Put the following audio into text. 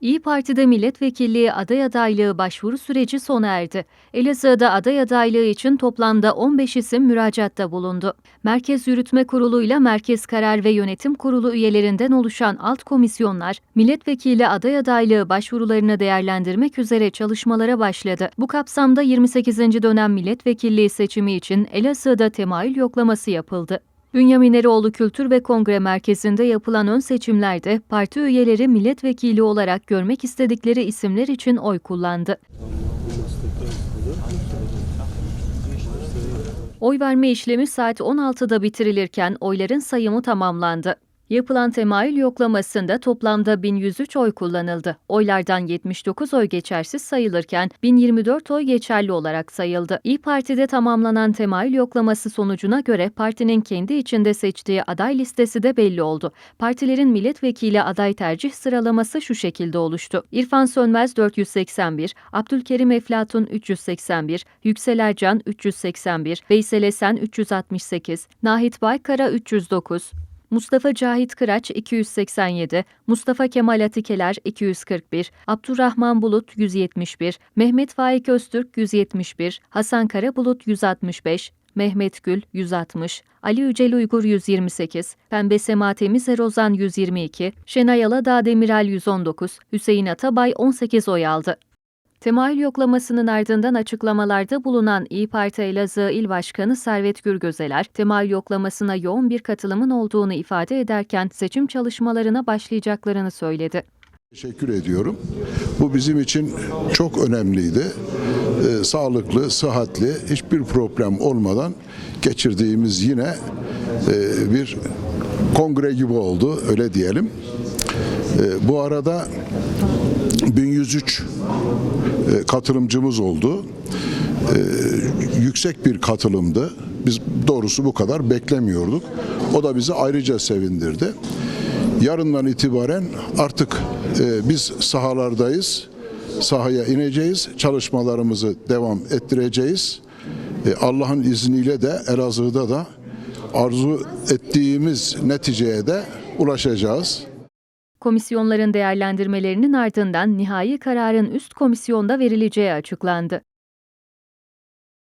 İyi Parti'de milletvekilliği aday adaylığı başvuru süreci sona erdi. Elazığ'da aday adaylığı için toplamda 15 isim müracaatta bulundu. Merkez Yürütme Kurulu ile Merkez Karar ve Yönetim Kurulu üyelerinden oluşan alt komisyonlar, milletvekili aday adaylığı başvurularını değerlendirmek üzere çalışmalara başladı. Bu kapsamda 28. dönem milletvekilliği seçimi için Elazığ'da temayül yoklaması yapıldı. Bünyamin Eroğlu Kültür ve Kongre Merkezi'nde yapılan ön seçimlerde parti üyeleri milletvekili olarak görmek istedikleri isimler için oy kullandı. Oy verme işlemi saat 16'da bitirilirken oyların sayımı tamamlandı. Yapılan temayül yoklamasında toplamda 1103 oy kullanıldı. Oylardan 79 oy geçersiz sayılırken 1024 oy geçerli olarak sayıldı. İyi Parti'de tamamlanan temayül yoklaması sonucuna göre partinin kendi içinde seçtiği aday listesi de belli oldu. Partilerin milletvekili aday tercih sıralaması şu şekilde oluştu. İrfan Sönmez 481, Abdülkerim Eflatun 381, Yüksel Ercan 381, Veysel Esen 368, Nahit Baykara 309, Mustafa Cahit Kıraç 287, Mustafa Kemal Atikeler 241, Abdurrahman Bulut 171, Mehmet Faik Öztürk 171, Hasan Karabulut 165, Mehmet Gül 160, Ali Yücel Uygur 128, Pembe Sema Temizer Ozan 122, Şenay Aladağ Demirel 119, Hüseyin Atabay 18 oy aldı. Temayül yoklamasının ardından açıklamalarda bulunan İyi Parti Elazığ İl Başkanı Servet Gürgözeler, temayül yoklamasına yoğun bir katılımın olduğunu ifade ederken seçim çalışmalarına başlayacaklarını söyledi. Teşekkür ediyorum. Bu bizim için çok önemliydi. Ee, sağlıklı, sıhhatli, hiçbir problem olmadan geçirdiğimiz yine e, bir kongre gibi oldu, öyle diyelim. Ee, bu arada 1103 e, katılımcımız oldu. Ee, yüksek bir katılımdı. Biz doğrusu bu kadar beklemiyorduk. O da bizi ayrıca sevindirdi. Yarından itibaren artık e, biz sahalardayız. Sahaya ineceğiz. Çalışmalarımızı devam ettireceğiz. E, Allah'ın izniyle de Elazığ'da da arzu ettiğimiz neticeye de ulaşacağız. Komisyonların değerlendirmelerinin ardından nihai kararın üst komisyonda verileceği açıklandı.